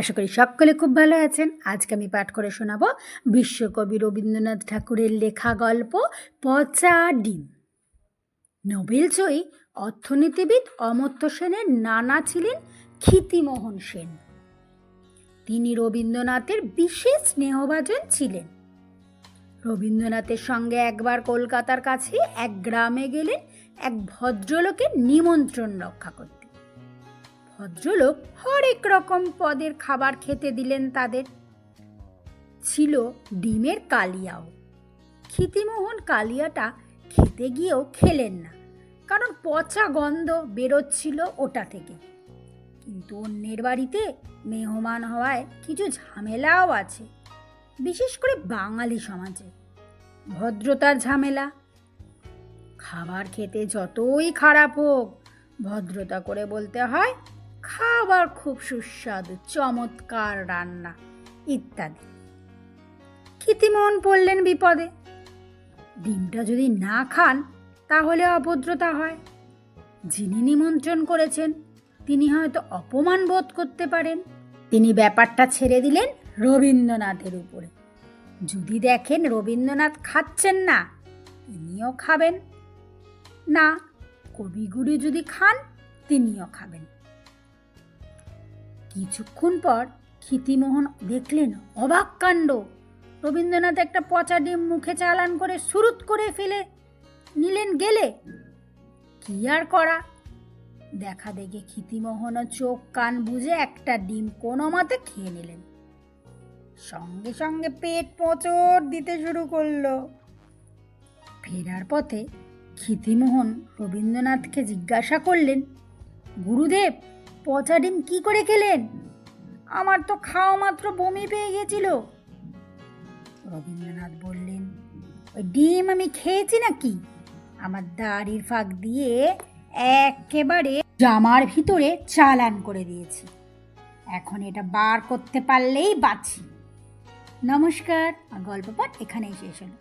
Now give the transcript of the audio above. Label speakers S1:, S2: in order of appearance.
S1: আশা করি সকলে খুব ভালো আছেন। আজকে আমি পাঠ করে শোনাবো বিশ্বকবি রবীন্দ্রনাথ ঠাকুরের লেখা গল্প পচা ডিম। নোবেল জয়ী অর্থনীতিবিদ অমর্ত্য সেনের নানা ছিলেন ক্ষিতিমোহন সেন। তিনি রবীন্দ্রনাথের বিশেষ স্নেহভাজন ছিলেন। রবীন্দ্রনাথের সঙ্গে একবার কলকাতার কাছে এক গ্রামে গেলেন এক ভদ্রলোকের নিমন্ত্রণ রক্ষা করতে। ভদ্রলোক হরেক রকম পদের খাবার খেতে দিলেন তাদের। ছিল ডিমের কালিয়াও। ক্ষিতিমোহন কালিয়াটা খেতে গিয়েও খেলেন না, কারণ পচা গন্ধ বেরোচ্ছিল ওটা থেকে। কিন্তু অন্যের বাড়িতে মেহমান হওয়ায় কিছু ঝামেলাও আছে, বিশেষ করে বাঙালি সমাজে। ভদ্রতার ঝামেলা। খাবার খেতে যতই খারাপ হোক, ভদ্রতা করে বলতে হয় খাবার খুব সুস্বাদু, চমৎকার রান্না, ইত্যাদি। ক্ষিতিমোহন পড়লেন বিপদে। ডিমটা যদি না খান, তাহলে অভদ্রতা হয়। যিনি নিমন্ত্রণ করেছেন, তিনি হয়তো অপমান বোধ করতে পারেন। তিনি ব্যাপারটা ছেড়ে দিলেন রবীন্দ্রনাথের উপরে। যদি দেখেন রবীন্দ্রনাথ খাচ্ছেন না, তিনিও খাবেন। না, কবিগুরু যদি খান, তিনিও খাবেন। কিছুক্ষণ পর ক্ষিতিমোহন দেখলেন অবাক কাণ্ড। রবীন্দ্রনাথ একটা পচা ডিম মুখে চালান করে সুরুত করে ফেলে নিলেন গেলে। কি আর করা? দেখা দেখে ক্ষিতিমোহন চোখ কান বুঝে একটা ডিম কোনো মতে খেয়ে নিলেন। সঙ্গে সঙ্গে পেট পচড় দিতে শুরু করল। ফেরার পথে ক্ষিতিমোহন রবীন্দ্রনাথকে জিজ্ঞাসা করলেন, গুরুদেব পচা ডিম কি করে খেলেন? আমার তো খাওয়া মাত্র বমি পেয়ে গেছিল। রবীন্দ্রনাথ বললেন, ওই ডিম আমি খেয়েছি নাকি? আমার দাড়ির ফাঁক দিয়ে একেবারে জামার ভিতরে চালান করে দিয়েছি। এখন এটা বার করতে পারলেই বাঁচি। নমস্কার আর গল্প পাঠ এখানেই শেষ হলো।